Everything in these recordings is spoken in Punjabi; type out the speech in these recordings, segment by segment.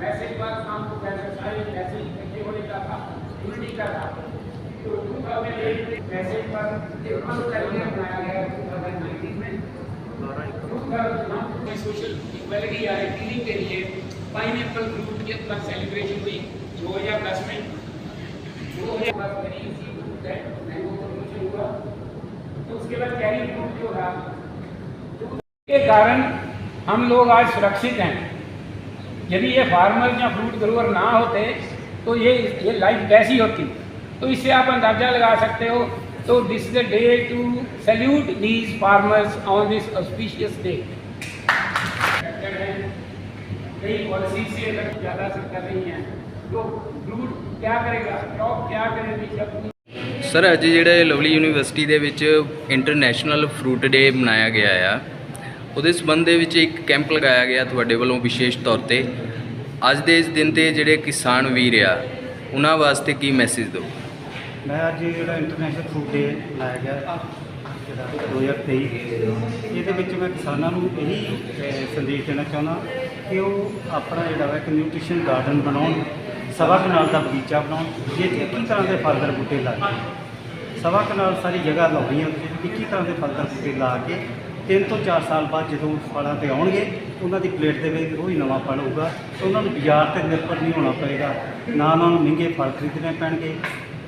बाहर का मैसेज मैसेज पर हमको सारे मैसेज इकट्ठे होने का था यूनिटी का था तो टू थाउज़ेंड एट मैसेज पर ट्रिपल करके बनाया गया टू थाउज़ेंड नाइनटीन में? सोशल इक्वलिटी या हीलिंग के लिए पाइन एप्पल फ्रूट के पर सेलिब्रेशन हुई? दो हज़ार दस में? दो हज़ार में इसी फ्रूट है मैंगो प्रमोशन हुआ तो उसके बाद कैरी फ्रूट जो था तो के कारण हम लोग आज सुरक्षित हैं। यदि ये फार्मर या फ्रूट ग्रोवर ना होते तो ये ये लाइफ कैसी होती तो इससे आप अंदाजा लगा सकते हो तो this is the day to salute these farmers on this auspicious day कई पॉलिसी से अगर ज़्यादा असर कर रही हैं तो फ्रूट क्या करेगा क्रॉप क्या करेगी जब ਸਰ ਅੱਜ ਜਿਹੜਾ ਇਹ ਲਵਲੀ ਯੂਨੀਵਰਸਿਟੀ ਦੇ ਵਿੱਚ ਇੰਟਰਨੈਸ਼ਨਲ ਫਰੂਟ ਡੇ ਮਨਾਇਆ ਗਿਆ ਆ ਉਹਦੇ ਸਬੰਧ ਦੇ ਵਿੱਚ ਇੱਕ ਕੈਂਪ ਲਗਾਇਆ ਗਿਆ ਤੁਹਾਡੇ ਵੱਲੋਂ ਵਿਸ਼ੇਸ਼ ਤੌਰ ਤੇ। ਅੱਜ ਦੇ ਇਸ ਦਿਨ ਤੇ ਜਿਹੜੇ ਕਿਸਾਨ ਵੀਰ ਆ, ਉਹਨਾਂ ਵਾਸਤੇ ਕੀ ਮੈਸੇਜ ਦਿਓ? ਮੈਂ ਅੱਜ ਜਿਹੜਾ ਇੰਟਰਨੈਸ਼ਨਲ ਫੂਡ ਡੇ ਲਾਇਆ ਗਿਆ ਜਿਹੜਾ 2023 ਇਹਦੇ ਵਿੱਚ ਮੈਂ ਕਿਸਾਨਾਂ ਨੂੰ ਇਹੀ ਸੰਦੇਸ਼ ਦੇਣਾ ਚਾਹੁੰਦਾ ਕਿ ਉਹ ਆਪਣਾ ਜਿਹੜਾ ਵਾ ਇੱਕ ਨਿਊਟ੍ਰੀਸ਼ਨ ਗਾਰਡਨ ਬਣਾਉਣ ਸਵਾ ਕਨਾਲ ਦਾ ਬਗੀਚਾ ਬਣਾਉਣ ਜਿਸ 'ਚ 21 ਤਰ੍ਹਾਂ ਦੇ ਫਲਦਾਰ ਬੂਟੇ ਲਾ ਕੇ ਸਵਾ ਕਨਾਲ ਸਾਰੀ ਜਗ੍ਹਾ ਲਾਉਣੀ ਹੈ ਉਹਦੇ 21 ਤਰ੍ਹਾਂ ਦੇ ਫਲਦਾਰ ਬੂਟੇ ਲਾ ਕੇ ਤਿੰਨ ਤੋਂ 4 ਸਾਲ ਬਾਅਦ ਜਦੋਂ ਫਲਾਂ ਤੇ ਆਉਣਗੇ, ਉਹਨਾਂ ਦੀ ਪਲੇਟ ਦੇ ਵਿੱਚ ਉਹ ਹੀ ਨਵਾਂ ਫਲ ਹੋਊਗਾ। ਉਹਨਾਂ ਨੂੰ ਬਾਜ਼ਾਰ ਤੇ ਨਿਰਭਰ ਨਹੀਂ ਹੋਣਾ ਪਏਗਾ। ਨਾ ਉਹਨਾਂ ਨੂੰ ਮਹਿੰਗੇ ਫਲ ਖਰੀਦਣੇ ਪੈਣਗੇ,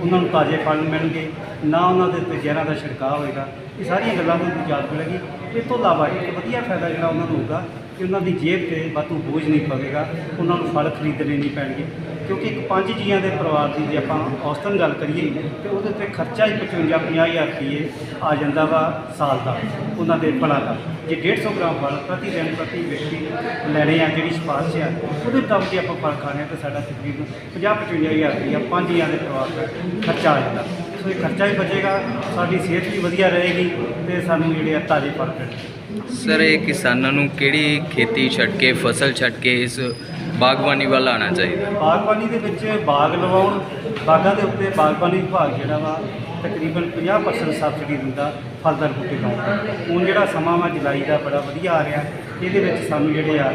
ਉਹਨਾਂ ਨੂੰ ਤਾਜ਼ੇ ਫਲ ਮਿਲਣਗੇ, ਨਾ ਉਹਨਾਂ ਦੇ ਉੱਤੇ ਜ਼ਹਿਰਾਂ ਦਾ ਛਿੜਕਾਅ ਹੋਏਗਾ। ਇਹ ਸਾਰੀਆਂ ਗੱਲਾਂ ਨੂੰ ਯਾਦ ਮਿਲੇਗੀ ਇਹ ਤੋਂ ਇਲਾਵਾ ਇੱਕ ਵਧੀਆ ਫਾਇਦਾ ਜਿਹੜਾ ਉਹਨਾਂ ਨੂੰ ਹੋਊਗਾ, ਕਿ ਉਹਨਾਂ ਦੀ ਜੇਬ ਤੇ ਵਾਧੂ ਬੋਝ ਨਹੀਂ ਪਵੇਗਾ, ਉਹਨਾਂ ਨੂੰ ਫਲ ਖਰੀਦਣੇ ਨਹੀਂ ਪੈਣਗੇ। ਕਿਉਂਕਿ ਇੱਕ ਪੰਜ ਜੀਆਂ ਦੇ ਪਰਿਵਾਰ ਦੀ ਜੇ ਆਪਾਂ ਔਸਤਨ ਗੱਲ ਕਰੀਏ, ਤੇ ਉਹਦੇ ਤੇ ਖਰਚਾ ਹੀ 55 50000 ਰੁਪਏ ਆ ਜਾਂਦਾ ਵਾ ਸਾਲ ਦਾ, ਉਹਨਾਂ ਦੇ ਫਲਾਂ ਦਾ। ਜੇ 150 ਗ੍ਰਾਮ ਫਲ ਪ੍ਰਤੀ ਦਿਨ ਪ੍ਰਤੀ ਵਿਅਕਤੀ ਲੈਣੇ ਆ ਜਿਹੜੀ ਸਿਫਾਰਿਸ਼ ਆ, ਉਹਦੇ ਮੁਤਾਬਕ ਜੇ ਆਪਾਂ ਫਲ ਖਾਣੇ ਆ, ਤਾਂ ਸਾਡਾ ਤਕਰੀਬਨ 50 55000 ਰੁਪਏ ਪੰਜ ਜੀਆਂ ਦੇ ਪਰਿਵਾਰ ਦਾ ਖਰਚਾ ਆ ਜਾਂਦਾ। ਇਹ ਖਰਚਾ ਵੀ ਬਚੇਗਾ ਸਾਡੀ ਸਿਹਤ ਵੀ ਵਧੀਆ ਰਹੇਗੀ ਤੇ ਸਾਨੂੰ ਜਿਹੜੇ ਆ ਤਾਜ਼ੇ ਫਲ ਮਿਲਣਗੇ। ਸਰ ਇਹ ਕਿਸਾਨਾਂ ਨੂੰ ਕਿਹੜੀ ਖੇਤੀ ਛੱਡ ਕੇ ਫਸਲ ਛੱਡ ਕੇ ਇਸ ਬਾਗਬਾਨੀ ਵੱਲ ਆਉਣਾ ਚਾਹੀਦਾ? ਬਾਗਬਾਨੀ ਦੇ ਵਿੱਚ ਬਾਗ ਲਵਾਉਣ ਬਾਗਾਂ ਦੇ ਉੱਤੇ ਬਾਗਬਾਨੀ ਵਿਭਾਗ ਜਿਹੜਾ ਵਾ ਤਕਰੀਬਨ 50% ਸਬਸਿਡੀ ਦਿੰਦਾ ਫਲਦਾਰ ਬੂਟੇ ਲਾਉਣ ਹੁਣ ਜਿਹੜਾ ਸਮਾਂ ਵਾ ਜੁਲਾਈ ਦਾ ਬੜਾ ਵਧੀਆ ਆ ਰਿਹਾ ਇਹਦੇ ਵਿੱਚ ਸਾਨੂੰ ਜਿਹੜੇ ਆ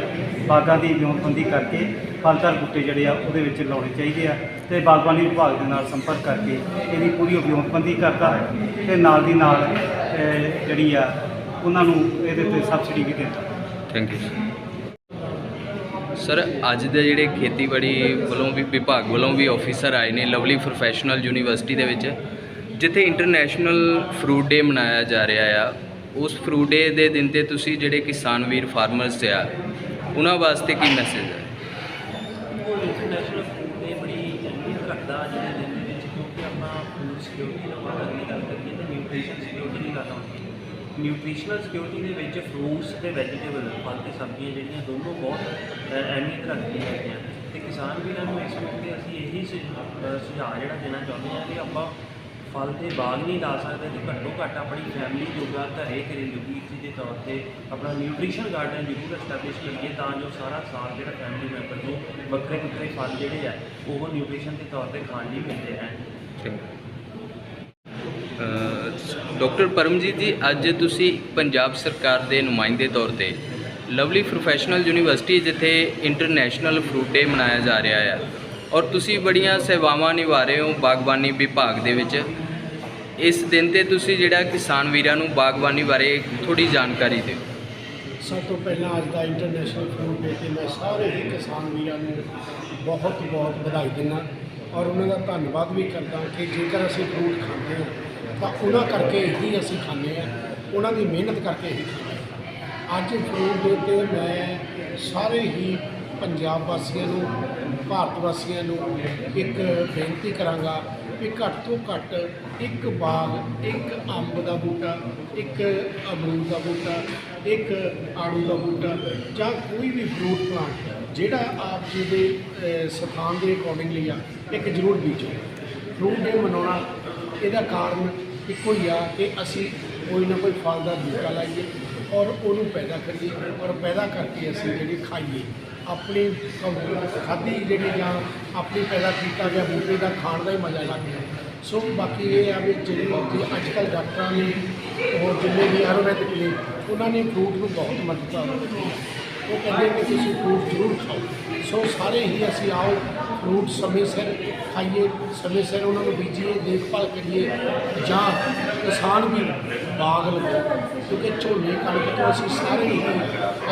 ਬਾਗਾਂ ਦੀ ਵਿਉਂਤਬੰਦੀ ਕਰਕੇ ਫਲਦਾਰ ਬੂਟੇ ਜਿਹੜੇ ਆ ਉਹਦੇ ਵਿੱਚ ਲਾਉਣੇ ਚਾਹੀਦੇ ਆ ਤੇ ਬਾਗਬਾਨੀ ਵਿਭਾਗ ਦੇ ਨਾਲ ਸੰਪਰਕ ਕਰਕੇ ਇਹਦੀ ਪੂਰੀ ਵਿਉਂਤਬੰਦੀ ਕਰਦਾ ਤੇ ਨਾਲ ਦੀ ਨਾਲ ਜਿਹੜੀ ਆ ਉਹਨਾਂ ਨੂੰ ਇਹਦੇ ਤੇ ਸਬਸਿਡੀ ਵੀ ਦਿੰਦਾ ਥੈਂਕ ਯੂ ਸਰ ਅੱਜ ਦੇ ਜਿਹੜੇ ਖੇਤੀਬਾੜੀ ਵੱਲੋਂ ਵੀ ਵਿਭਾਗ ਵੱਲੋਂ ਵੀ ਆਫੀਸਰ ਆਏ ਨੇ ਲਵਲੀ ਪ੍ਰੋਫੈਸ਼ਨਲ ਯੂਨੀਵਰਸਿਟੀ ਦੇ ਵਿੱਚ, ਜਿੱਥੇ ਇੰਟਰਨੈਸ਼ਨਲ ਫਰੂਟ ਡੇ ਮਨਾਇਆ ਜਾ ਰਿਹਾ ਆ। ਉਸ ਫਰੂਟ ਡੇ ਦੇ ਦਿਨ ਤੇ ਤੁਸੀਂ ਜਿਹੜੇ ਕਿਸਾਨ ਵੀਰ ਫਾਰਮਰਸ ਆ, ਉਹਨਾਂ ਵਾਸਤੇ ਕੀ ਮੈਸੇਜ ਹੈ ਇੰਟਰਨੈਸ਼ਨਲ ਫੂਡ ਡੇ ਬੜੀ ਅਹਿਮੀਅਤ ਰੱਖਦਾ ਅੱਜ ਦੇ ਦਿਨ ਦੇ ਵਿੱਚ ਕਿਉਂਕਿ ਆਪਾਂ ਫੂਡ ਸਿਕਿਉਰਿਟੀ ਦੀ ਆਪਾਂ ਅਗਰ ਗੱਲ ਕਰੀਏ ਤਾਂ ਨਿਊਟ੍ਰੀਸ਼ਨ ਸਿਕਿਉਰਿਟੀ ਦੀ ਗੱਲ ਆਉਂਦੀ ਹੈ। ਨਿਊਟ੍ਰੀਸ਼ਨਲ ਸਿਕਿਉਰਿਟੀ ਦੇ ਵਿੱਚ ਫਰੂਟਸ ਤੇ ਵੈਜੀਟੇਬਲ ਫਲ ਤੇ ਸਬਜ਼ੀਆਂ ਜਿਹੜੀਆਂ ਦੋਨੋਂ ਬਹੁਤ ਅ, ਅਹਿਮੀਅਤ ਰੱਖਦੀਆਂ ਹੈਗੀਆਂ। ਤੇ ਕਿਸਾਨ ਵੀਰਾਂ ਨੂੰ ਇਸ ਮੌਕੇ ਅਸੀਂ ਇਹੀ ਸੁ- ਸੁਝਾਅ ਜਿਹੜਾ ਦੇਣਾ ਚਾਹੁੰਦੇ ਹਾਂ ਕਿ ਆਪਾਂ ਫਲ ਤੇ ਬਾਗ ਨਹੀਂ ਲਾ ਸਕਦੇ ਤੇ ਘੱਟੋ ਘੱਟ ਆਪਣੀ ਫੈਮਿਲੀ ਜੋਗਾ ਘਰੇ ਘਰੇਲੂ ਚੀਜ਼ ਦੇ ਤੌਰ ਤੇ ਆਪਣਾ ਨਿਊਟ੍ਰੀਸ਼ਨ ਗਾਰਡਨ ਜ਼ਰੂਰ ਐਸਟੈਬਲਿਸ਼ ਕਰੀਏ ਤਾਂ ਜੋ ਸਾਰਾ ਸਾਲ ਜਿਹੜਾ ਫੈਮਿਲੀ ਮੈਂਬਰ ਨੂੰ ਵੱਖਰੇ ਵੱਖਰੇ ਫਲ ਜਿਹੜੇ ਆ ਉਹ ਨਿਊਟ੍ਰੀਸ਼ਨ ਦੇ ਤੌਰ ਤੇ ਖਾਣ ਲਈ ਮਿਲਦੇ ਹਨ ਡਾਕਟਰ ਪਰਮਜੀਤ ਜੀ, ਅੱਜ ਤੁਸੀਂ ਪੰਜਾਬ ਸਰਕਾਰ ਦੇ ਨੁਮਾਇੰਦੇ ਤੌਰ ਤੇ ਲਵਲੀ ਪ੍ਰੋਫੈਸ਼ਨਲ ਯੂਨੀਵਰਸਿਟੀ ਜਿੱਥੇ ਇੰਟਰਨੈਸ਼ਨਲ ਫਰੂਟ ਡੇ ਮਨਾਇਆ ਜਾ ਰਿਹਾ ਆ ਔਰ ਤੁਸੀਂ ਬੜੀਆਂ ਸੇਵਾਵਾਂ ਨਿਭਾ ਰਹੇ ਹੋ ਬਾਗਬਾਨੀ ਵਿਭਾਗ ਦੇ ਵਿੱਚ। ਇਸ ਦਿਨ ਤੇ ਤੁਸੀਂ ਜਿਹੜਾ ਕਿਸਾਨ ਵੀਰਾਂ ਨੂੰ ਬਾਗਬਾਨੀ ਬਾਰੇ ਥੋੜੀ ਜਾਣਕਾਰੀ ਦਿਓ। ਸਭ ਤੋਂ ਪਹਿਲਾਂ ਅੱਜ ਦਾ ਇੰਟਰਨੈਸ਼ਨਲ ਫਰੂਟ ਡੇ ਤੇ ਮੈਂ ਸਾਰੇ ਹੀ ਕਿਸਾਨ ਵੀਰਾਂ ਨੂੰ ਬਹੁਤ ਬਹੁਤ ਵਧਾਈ ਦਿੰਦਾ ਔਰ ਉਹਨਾਂ ਦਾ ਧੰਨਵਾਦ ਵੀ ਕਰਦਾ ਕਿ ਜੇਕਰ ਅਸੀਂ ਫਰੂਟ ਖਾਂਦੇ ਹਾਂ ਤਾਂ ਉਹਨਾਂ ਕਰਕੇ ਹੀ ਅਸੀਂ ਖਾਂਦੇ ਹਾਂ। ਉਹਨਾਂ ਦੀ ਮਿਹਨਤ ਕਰਕੇ ਹੀ ਖਾਂਦੇ ਹਾਂ। ਅੱਜ ਫਰੂਟ ਦੇ ਉੱਤੇ ਮੈਂ ਸਾਰੇ ਹੀ ਪੰਜਾਬ ਵਾਸੀਆਂ ਨੂੰ ਭਾਰਤ ਵਾਸੀਆਂ ਨੂੰ ਇੱਕ ਬੇਨਤੀ ਕਰਾਂਗਾ ਕਿ ਘੱਟ ਤੋਂ ਘੱਟ ਇੱਕ ਬਾਗ ਇੱਕ ਅੰਬ ਦਾ ਬੂਟਾ ਇੱਕ ਅਮਰੂਦ ਦਾ ਬੂਟਾ ਇੱਕ ਆੜੂ ਦਾ ਬੂਟਾ ਜਾਂ ਕੋਈ ਵੀ ਫਰੂਟ ਪਲਾਂਟ ਜਿਹੜਾ ਆਪ ਜੀ ਦੇ ਅਹ, ਸਥਾਨ ਦੇ ਅਕੋਰਡਿੰਗਲੀ ਆ ਇੱਕ ਜ਼ਰੂਰ ਬੀਜੋ। ਫਰੂਟ ਡੇ ਮਨਾਉਣਾ ਇਹਦਾ ਕਾਰਨ ਇੱਕੋ ਹੀ ਆ ਕਿ ਅਸੀਂ ਕੋਈ ਨਾ ਕੋਈ ਫਲ ਦਾ ਬੂਟਾ ਲਾਈਏ ਔਰ ਉਹਨੂੰ ਪੈਦਾ ਕਰੀਏ ਔਰ ਪੈਦਾ ਕਰਕੇ ਅਸੀਂ ਜਿਹੜੀ ਖਾਈਏ, ਆਪਣੀ ਖਾਦੀ ਜਿਹੜੀ ਜਾਂ ਆਪਣੀ ਪੈਦਾ ਕੀਤਾ ਗਿਆ ਬੂਟੇ ਦਾ ਖਾਣ ਦਾ ਹੀ ਮਜ਼ਾ ਲੱਗ ਗਿਆ ਸੋ ਬਾਕੀ ਇਹ ਆ ਵੀ ਜਿਹੜੀ ਕਿ ਅੱਜ ਕੱਲ੍ਹ ਡਾਕਟਰਾਂ ਨੇ ਹੋਰ ਜਿੰਨੇ ਵੀ ਆਯੁਰਵੈਦਿਕ ਨੇ, ਉਹਨਾਂ ਨੇ ਫਰੂਟ ਨੂੰ ਬਹੁਤ ਮਹੱਤਤਾ ਦਿੱਤੀ। ਉਹ ਕਹਿੰਦੇ ਕਿ ਤੁਸੀਂ ਫਰੂਟ ਜ਼ਰੂਰ ਖਾਓ। ਸੋ ਸਾਰੇ ਹੀ ਅਸੀਂ ਆਓ ਫਰੂਟ ਸਮੇਂ ਸਿਰ ਖਾਈਏ, ਸਮੇਂ ਸਿਰ ਉਹਨਾਂ ਨੂੰ ਬੀਜੀਏ, ਦੇਖਭਾਲ ਕਰੀਏ, ਜਾਂ ਕਿਸਾਨ ਵੀ ਬਾਗ ਲਗਾਓ ਕਿਉਂਕਿ ਝੋਨੇ ਕਣਕ ਤੋਂ ਅਸੀਂ ਸਾਰੇ ਹੀ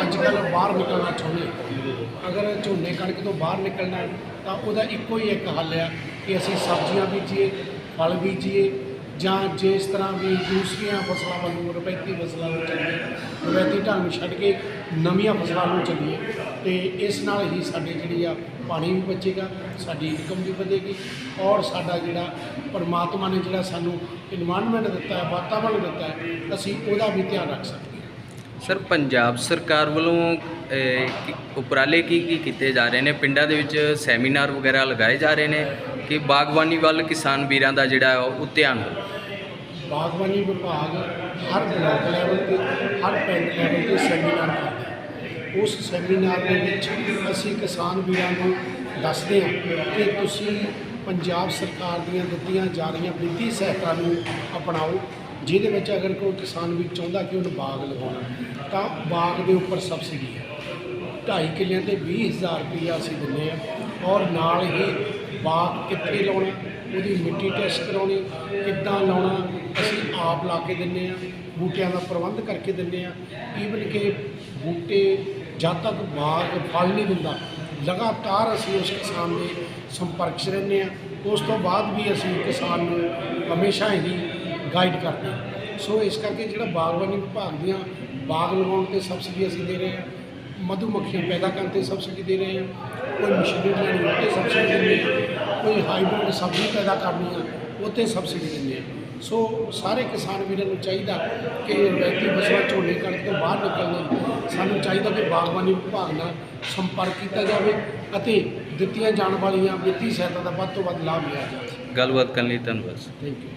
ਅੱਜ ਕੱਲ੍ਹ ਬਾਹਰ ਨਿਕਲਣਾ ਚਾਹੁੰਦੇ ਅਗਰ ਝੋਨੇ ਕਣਕ ਤੋਂ ਬਾਹਰ ਨਿਕਲਣਾ ਤਾਂ ਉਹਦਾ ਇੱਕੋ ਹੀ ਇੱਕ ਹੱਲ ਆ ਕਿ ਅਸੀਂ ਸਬਜ਼ੀਆਂ ਬੀਜੀਏ, ਫਲ ਬੀਜੀਏ ਜਾਂ ਜਿਸ ਤਰ੍ਹਾਂ ਵੀ ਦੂਸਰੀਆਂ ਫਸਲਾਂ ਵੱਲੋਂ ਰਵਾਇਤੀ ਫਸਲਾਂ ਨੂੰ ਚੱਲੀਏ ਰਵਾਇਤੀ ਢੰਗ ਛੱਡ ਕੇ ਨਵੀਆਂ ਫਸਲਾਂ ਨੂੰ ਚੱਲੀਏ, ਤੇ ਇਸ ਨਾਲ ਹੀ ਸਾਡੇ ਜਿਹੜੀ ਆ ਪਾਣੀ ਵੀ ਬਚੇਗਾ, ਸਾਡੀ ਇਨਕਮ ਵੀ ਵਧੇਗੀ ਔਰ ਸਾਡਾ ਜਿਹੜਾ ਪਰਮਾਤਮਾ ਨੇ ਜਿਹੜਾ ਸਾਨੂੰ ਇਨਵਾਇਰਨਮੈਂਟ ਦਿੱਤਾ ਹੈ ਵਾਤਾਵਰਣ ਦਿੱਤਾ ਹੈ, ਅਸੀਂ ਉਹਦਾ ਵੀ ਧਿਆਨ ਰੱਖ ਸਕਦੇ ਸਰ ਪੰਜਾਬ ਸਰਕਾਰ ਵੱਲੋਂ ਅਹ, ਕੀ- ਉਪਰਾਲੇ ਕੀ ਕੀ ਕੀਤੇ ਜਾ ਰਹੇ ਨੇ? ਪਿੰਡਾਂ ਦੇ ਵਿੱਚ ਸੈਮੀਨਾਰ ਵਗੈਰਾ ਲਗਾਏ ਜਾ ਰਹੇ ਨੇ ਕਿ ਬਾਗਬਾਨੀ ਵੱਲ ਕਿਸਾਨ ਵੀਰਾਂ ਦਾ ਜਿਹੜਾ ਉਹ ਧਿਆਨ ਬਾਗਬਾਨੀ ਵਿਭਾਗ ਹਰ ਬਲਾਕ ਲੈਵਲ ਤੇ ਹਰ ਪਿੰਡ ਲੈਵਲ ਤੇ ਸੈਮੀਨਾਰ ਕਰਦਾ ਹੈ। ਉਸ ਸੈਮੀਨਾਰ ਦੇ ਵਿੱਚ ਅਸੀਂ ਕਿਸਾਨ ਵੀਰਾਂ ਨੂੰ ਦੱਸਦੇ ਹਾਂ ਕਿ ਤੁਸੀਂ ਪੰਜਾਬ ਸਰਕਾਰ ਦੀਆਂ ਦਿੱਤੀਆਂ ਜਾ ਰਹੀਆਂ ਵਿੱਤੀ ਸਹਾਇਤਾ ਨੂੰ ਅਪਣਾਓ। ਜਿਹਦੇ ਵਿੱਚ ਅਗਰ ਕੋਈ ਕਿਸਾਨ ਵੀ ਚਾਹੁੰਦਾ ਕਿ ਉਹਨੂੰ ਬਾਗ ਲਗਾਉਣਾ, ਤਾਂ ਬਾਗ ਦੇ ਉੱਪਰ ਸਬਸਿਡੀ ਹੈ। ਢਾਈ ਕਿੱਲਿਆਂ ਤੇ 20000 ਰੁਪਈਆ ਅਸੀਂ ਦਿੰਦੇ ਹਾਂ ਔਰ ਨਾਲ ਹੀ ਬਾਗ ਕਿੱਥੇ ਲਾਉਣਾ, ਉਹਦੀ ਮਿੱਟੀ ਟੈਸਟ ਕਰਾਉਣੀ, ਕਿੱਦਾਂ ਲਾਉਣਾ, ਅਸੀਂ ਆਪ ਲਾ ਕੇ ਦਿੰਦੇ ਹਾਂ, ਬੂਟਿਆਂ ਦਾ ਪ੍ਰਬੰਧ ਕਰਕੇ ਦਿੰਦੇ ਹਾਂ। ਈਵਨ ਕਿ ਬੂਟੇ ਜਦ ਤੱਕ ਬਾਗ ਫਲ ਨਹੀਂ ਦਿੰਦਾ, ਲਗਾਤਾਰ ਅਸੀਂ ਉਸ ਕਿਸਾਨ ਦੇ ਸੰਪਰਕ 'ਚ ਰਹਿੰਦੇ ਹਾਂ। ਉਸ ਤੋਂ ਬਾਅਦ ਵੀ ਅਸੀਂ ਕਿਸਾਨ ਨੂੰ ਹਮੇਸ਼ਾ ਹੀ ਗਾਈਡ ਕਰਦੇ ਹਾਂ ਸੋ ਇਸ ਕਰਕੇ ਜਿਹੜਾ ਬਾਗਬਾਨੀ ਵਿਭਾਗ ਦੀਆਂ ਬਾਗ ਲਗਾਉਣ ਤੇ ਸਬਸਿਡੀ ਅਸੀਂ ਦੇ ਰਹੇ ਹਾਂ ਮਧੂ ਮੱਖੀਆਂ ਪੈਦਾ ਕਰਨ ਤੇ ਸਬਸਿਡੀ ਦੇ ਰਹੇ ਹਾਂ ਕੋਈ ਮਸ਼ੀਨਰੀ ਲੈਣੀ ਉਹ 'ਤੇ ਸਬਸਿਡੀ ਦਿੰਦੇ ਹਾਂ ਕੋਈ ਹਾਈਬ੍ਰਿਡ ਸਬਜ਼ੀ ਪੈਦਾ ਕਰਨੀ ਆ ਉਹ 'ਤੇ ਸਬਸਿਡੀ ਦਿੰਦੇ ਹਾਂ। ਸੋ ਸਾਰੇ ਕਿਸਾਨ ਵੀਰਾਂ ਨੂੰ ਚਾਹੀਦਾ ਕਿ ਰਵਾਇਤੀ ਫਸਲਾਂ ਝੋਨੇ ਕਣਕ ਤੋਂ ਬਾਹਰ ਨਿਕਲਣ ਸਾਨੂੰ ਚਾਹੀਦਾ ਕਿ ਬਾਗਬਾਨੀ ਵਿਭਾਗ ਨਾਲ ਸੰਪਰਕ ਕੀਤਾ ਜਾਵੇ ਅਤੇ ਦਿੱਤੀਆਂ ਜਾਣ ਵਾਲੀਆਂ ਵਿੱਤੀ ਸਹਾਇਤਾ ਦਾ ਵੱਧ ਤੋਂ ਵੱਧ ਲਾਭ ਲਿਆ ਜਾਵੇ। ਗੱਲਬਾਤ ਕਰਨ ਲਈ ਧੰਨਵਾਦ ਥੈਂਕ ਯੂ